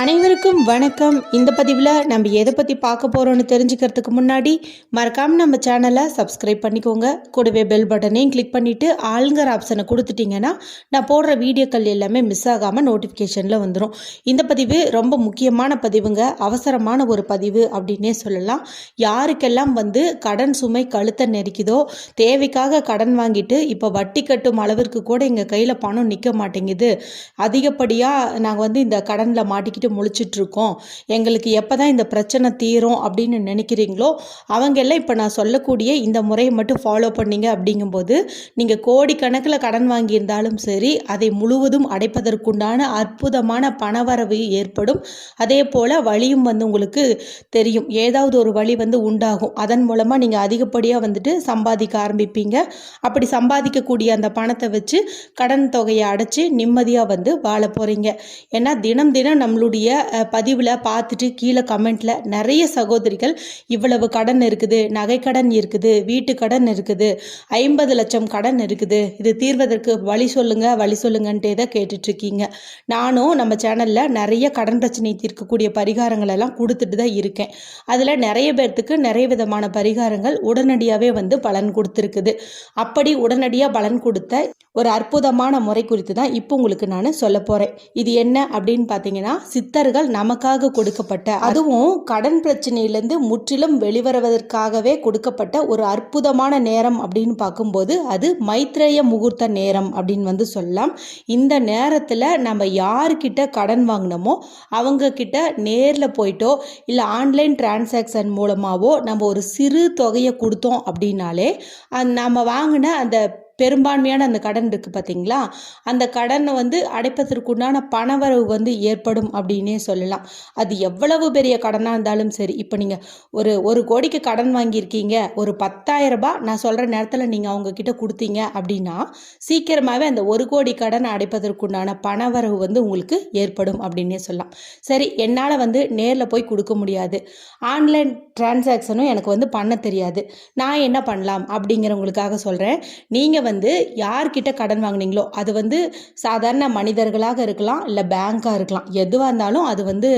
அனைவருக்கும் வணக்கம். இந்த பதிவில் நம்ம எதை பற்றி பார்க்க போகிறோன்னு தெரிஞ்சுக்கிறதுக்கு முன்னாடி மறக்காமல் நம்ம சேனலை சப்ஸ்கிரைப் பண்ணிக்கோங்க. கூடவே பெல் பட்டனையும் கிளிக் பண்ணிவிட்டு ஆளுங்கிற ஆப்ஷனை கொடுத்துட்டிங்கன்னா நான் போடுற வீடியோக்கள் எல்லாமே மிஸ் ஆகாமல் நோட்டிஃபிகேஷனில் வந்துடும் இந்த பதிவு ரொம்ப முக்கியமான பதிவுங்க. அவசரமான ஒரு பதிவு அப்படின்னே சொல்லலாம். யாருக்கெல்லாம் வந்து கடன் சுமை கழுத்தை நெரிக்குதோ தேவைக்காக கடன் வாங்கிட்டு இப்போ வட்டி கட்டும் அளவிற்கு கூட எங்கள் கையில் பணம் நிற்க மாட்டேங்குது. அதிகப்படியாக நாங்கள் வந்து இந்த கடனில் மாட்டிக்கிட்டு முழிச்சிட்டு முழிச்சிட்ருக்கோம். எங்களுக்கு எப்போ தான் இந்த பிரச்சனை தீரும் அப்படின்னு நினைக்கிறீங்களோ அவங்க எல்லாம் இப்போ நான் சொல்லக்கூடிய இந்த முறையை மட்டும் ஃபாலோ பண்ணீங்க அப்படிங்கும்போது நீங்கள் கோடிக்கணக்கில் கடன் வாங்கியிருந்தாலும் சரி அதை முழுவதும் அடைப்பதற்குண்டான அற்புதமான பணவரவு ஏற்படும். அதே போல் வழியும் வந்து உங்களுக்கு தெரியும். ஏதாவது ஒரு வழி வந்து உண்டாகும். அதன் மூலமாக நீங்கள் அதிகப்படியாக வந்துட்டு சம்பாதிக்க ஆரம்பிப்பீங்க. அப்படி சம்பாதிக்கக்கூடிய அந்த பணத்தை வச்சு கடன் தொகையை அடைச்சி நிம்மதியாக வந்து வாழ போகிறீங்க ஏன்னா தினம் தினம் நம்மளுடைய பதிவில் பார்த்துட்டு கீழே கமெண்ட்டில் நிறைய சகோதரிகள் இவ்வளவு கடன் இருக்குது நகை கடன் இருக்குது வீட்டு கடன் இருக்குது ஐம்பது லட்சம் கடன் இருக்குது. இது தீர்வதற்கு வழி சொல்லுங்க வழி சொல்லுங்கன்ட்டே தான் கேட்டுட்ருக்கீங்க. நானும் நம்ம சேனலில் நிறைய கடன் பிரச்சனை தீர்க்கக்கூடிய பரிகாரங்கள் எல்லாம் கொடுத்துட்டு தான் இருக்கேன். அதில் நிறைய பேர்த்துக்கு நிறைய விதமான பரிகாரங்கள் உடனடியாகவே வந்து பலன் கொடுத்துருக்குது. அப்படி உடனடியாக பலன் கொடுத்த ஒரு அற்புதமான முறை குறித்து தான் இப்போ உங்களுக்கு நான் சொல்ல போகிறேன் இது என்ன அப்படின்னு பார்த்தீங்கன்னா சித்தர்கள் நமக்காக கொடுக்கப்பட்ட அதுவும் கடன் பிரச்சனையிலிருந்து முற்றிலும் வெளிவருவதற்காகவே கொடுக்கப்பட்ட ஒரு அற்புதமான நேரம் அப்படின்னு பார்க்கும்போது அது மைத்ரேய முகூர்த்த நேரம் அப்படின்னு வந்து சொல்லலாம். இந்த நேரத்தில் நம்ம யார்கிட்ட கடன் வாங்கினோமோ அவங்க கிட்ட நேரில் போயிட்டோ இல்லை ஆன்லைன் டிரான்சாக்ஷன் மூலமாகவோ நம்ம ஒரு சிறு தொகையை கொடுத்தோம் அப்படின்னாலே நம்ம வாங்கின அந்த பெரும்பான்மையான அந்த கடன் இருக்குது பார்த்தீங்களா அந்த கடனை வந்து அடைப்பதற்குண்டான பணவரவு வந்து ஏற்படும் அப்படின்னே சொல்லலாம். அது எவ்வளவு பெரிய கடனாக இருந்தாலும் சரி இப்போ நீங்கள் ஒரு ஒரு கோடிக்கு கடன் வாங்கியிருக்கீங்க ஒரு பத்தாயிரம் ரூபாய் நான் சொல்கிற நேரத்தில் நீங்கள் அவங்க கிட்ட கொடுத்தீங்க அப்படின்னா சீக்கிரமாகவே அந்த ஒரு கோடி கடன் அடைப்பதற்குண்டான பணவரவு வந்து உங்களுக்கு ஏற்படும் அப்படின்னே சொல்லலாம். சரி என்னால் வந்து நேரில் போய் கொடுக்க முடியாது. ஆன்லைன் டிரான்சாக்ஷனும் எனக்கு வந்து பண்ண தெரியாது. நான் என்ன பண்ணலாம் அப்படிங்கிறவங்களுக்காக சொல்கிறேன் நீங்கள் வந்து வந்து யார்கிட்ட கடன் வாங்குனீங்களோ அது வந்து சாதாரண மனிதர்களாக இருக்கலாம் இல்லை பேங்காக இருக்கலாம். எதுவாக இருந்தாலும் அது வந்து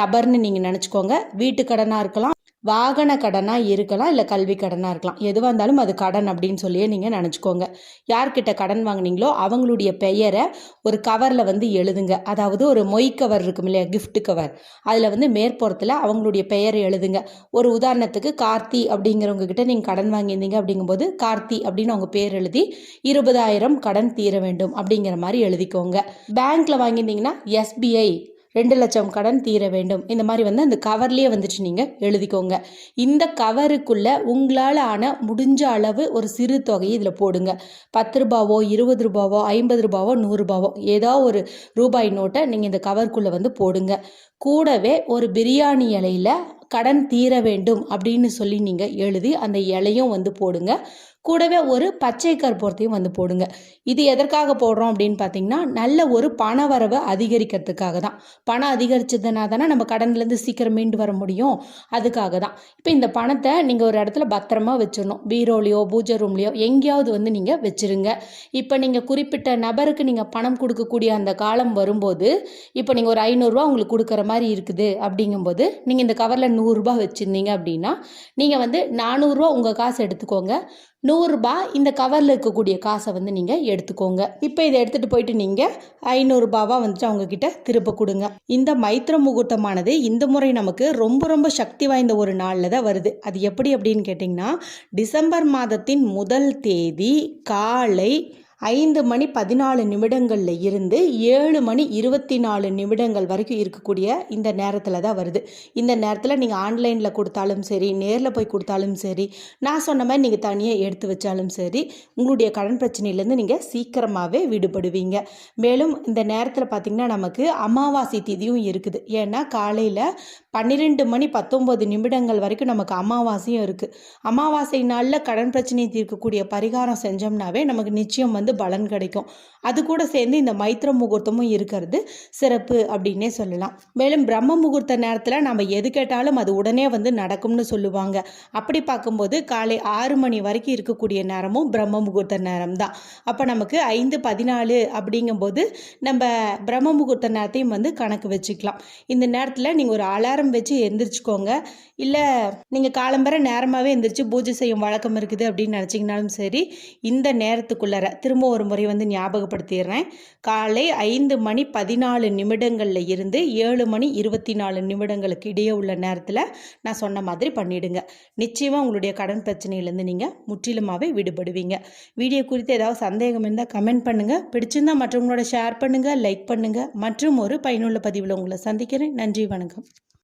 நபர்னு நீங்கள் நினச்சிக்கோங்க. வீட்டு கடனாக இருக்கலாம். வாகன கடனாக இருக்கலாம் இல்லை கல்வி கடனாக இருக்கலாம். எதுவாக இருந்தாலும் அது கடன் அப்படின்னு சொல்லியே நீங்கள் நினச்சிக்கோங்க. யார்கிட்ட கடன் வாங்குனீங்களோ அவங்களுடைய பெயரை ஒரு கவரில் வந்து எழுதுங்க. அதாவது ஒரு மொய் கவர் இருக்கும் இல்லையா கிஃப்ட் கவர். அதில் வந்து மேற்புறத்தில் அவங்களுடைய பெயரை எழுதுங்க. ஒரு உதாரணத்துக்கு கார்த்தி அப்படிங்கிறவங்க கிட்ட நீங்கள் கடன் வாங்கியிருந்தீங்க அப்படிங்கும்போது கார்த்தி அப்படின்னு அவங்க பேர் எழுதி இருபதாயிரம் கடன் தீர வேண்டும் அப்படிங்கிற மாதிரி எழுதிக்கோங்க. பேங்க்கில் வாங்கியிருந்தீங்கன்னா எஸ்பிஐ ரெண்டு லட்சம் கடன் தீர வேண்டும். இந்த மாதிரி வந்து அந்த கவர்லேயே வந்துட்டு நீங்கள் எழுதிக்கோங்க. இந்த கவருக்குள்ளே உங்களால் ஆன முடிஞ்ச அளவு ஒரு சிறு தொகையை இதில் போடுங்க. பத்து ரூபாவோ இருபது ரூபாவோ ஐம்பது ரூபாவோ நூறுரூபாவோ ஏதோ ஒரு ரூபாய் நோட்டை நீங்கள் இந்த கவருக்குள்ளே வந்து போடுங்க. கூடவே ஒரு பிரியாணி இலையில் கடன் தீர வேண்டும் அப்படின்னு சொல்லி நீங்கள் எழுதி அந்த இலையும் வந்து போடுங்க. கூடவே ஒரு பச்சை கற்பூரத்தையும் வந்து போடுங்க. இது எதற்காக போடுறோம் அப்படின்னு பார்த்தீங்கன்னா நல்ல ஒரு பண வரவை அதிகரிக்கிறதுக்காக தான். பணம் அதிகரிச்சதுனா தானே நம்ம கடன்லேருந்து சீக்கிரம் மீண்டு வர முடியும். அதுக்காக தான். இப்போ இந்த பணத்தை நீங்கள் ஒரு இடத்துல பத்திரமா வச்சிடணும். பீரோலையோ பூஜை ரூம்லையோ எங்கேயாவது வந்து நீங்கள் வச்சிருங்க. இப்போ நீங்கள் குறிப்பிட்ட நபருக்கு நீங்கள் பணம் கொடுக்கக்கூடிய அந்த காலம் வரும்போது இப்போ நீங்கள் ஒரு ஐநூறுரூவா உங்களுக்கு கொடுக்குற மாதிரி இருக்குது அப்படிங்கும்போது நீங்கள் இந்த கவரில் நூறுரூபா வச்சுருந்தீங்க அப்படின்னா நீங்கள் வந்து நானூறுரூவா உங்கள் காசு எடுத்துக்கோங்க. நூறுரூபா இந்த கவரில் இருக்கக்கூடிய காசை வந்து நீங்கள் எடுத்துக்கோங்க. இப்போ இதை எடுத்துகிட்டு போயிட்டு நீங்கள் ஐநூறுரூபாவாக வந்துட்டு அவங்கக்கிட்ட திருப்ப கொடுங்க. இந்த மைத்திர முகூர்த்தமானது இந்த முறை நமக்கு ரொம்ப ரொம்ப சக்தி வாய்ந்த ஒரு நாளில் தான் வருது. அது எப்படி அப்படின்னு கேட்டிங்கன்னா டிசம்பர் மாதத்தின் முதல் தேதி காலை ஐந்து மணி பதினாலு நிமிடங்களில் இருந்து ஏழு மணி இருபத்தி நாலு நிமிடங்கள் வரைக்கும் இருக்கக்கூடிய இந்த நேரத்தில் தான் வருது. இந்த நேரத்தில் நீங்கள் ஆன்லைனில் கொடுத்தாலும் சரி நேரில் போய் கொடுத்தாலும் சரி நான் சொன்ன மாதிரி நீங்கள் தனியாக எடுத்து வச்சாலும் சரி உங்களுடைய கடன் பிரச்சனையிலேருந்து நீங்கள் சீக்கிரமாகவே விடுபடுவீங்க. மேலும் இந்த நேரத்தில் பார்த்திங்கன்னா நமக்கு அமாவாசை திதியும் இருக்குது. ஏன்னா காலையில் பன்னிரெண்டு மணி பத்தொம்பது நிமிடங்கள் வரைக்கும் நமக்கு அமாவாசையும் இருக்குது அமாவாசை நாளில் கடன் பிரச்சனையை தீர்க்கக்கூடிய பரிகாரம் செஞ்சோம்னாவே நமக்கு நிச்சயம் வந்து வந்து பலன் கிடைக்கும். அது கூட சேர்ந்து இந்த மைத்திர முகூர்த்தமும் இருக்கிறது. சிறப்பு அப்படின்னே சொல்லலாம். மேலும் பிரம்ம முகூர்த்த நேரத்தில் நம்ம எது கேட்டாலும் அது உடனே வந்து நடக்கும்னு சொல்லுவாங்க. அப்படி பார்க்கும்போது காலை ஆறு மணி வரைக்கும் இருக்கக்கூடிய நேரமும் பிரம்ம முகூர்த்த நேரம் தான் அப்போ நமக்கு ஐந்து பதினாலு அப்படிங்கும்போது நம்ம பிரம்ம முகூர்த்த நேரத்தையும் வந்து கணக்கு வச்சுக்கலாம். இந்த நேரத்தில் நீங்கள் ஒரு அலாரம் வச்சு எந்திரிச்சுக்கோங்க. இல்லை நீங்கள் காலம்பர நேரமாகவே எந்திரிச்சு பூஜை செய்யும் வழக்கம் இருக்குது அப்படின்னு நினச்சிங்கனாலும் சரி இந்த நேரத்துக்குள்ளார திரும்ப ஒரு முறை வந்து ஞாபகப்படுத்திடுறேன். காலை ஐந்து மணி பதினாலு நிமிடங்களில் இருந்து ஏழு மணி இருபத்தி நாலு நிமிடங்களுக்கு இடையே உள்ள நேரத்தில் நான் சொன்ன மாதிரி பண்ணிவிடுங்க நிச்சயமாக உங்களுடைய கடன் பிரச்சனையிலேருந்து நீங்கள் முற்றிலுமாகவே விடுபடுவீங்க. வீடியோ குறித்து ஏதாவது சந்தேகம் இருந்தால் கமெண்ட் பண்ணுங்கள் பிடிச்சிருந்தா மற்றவங்களோட ஷேர் பண்ணுங்கள் லைக் பண்ணுங்கள் மற்றும் ஒரு பயனுள்ள பதிவில் உங்களை சந்திக்கிறேன். நன்றி வணக்கம்.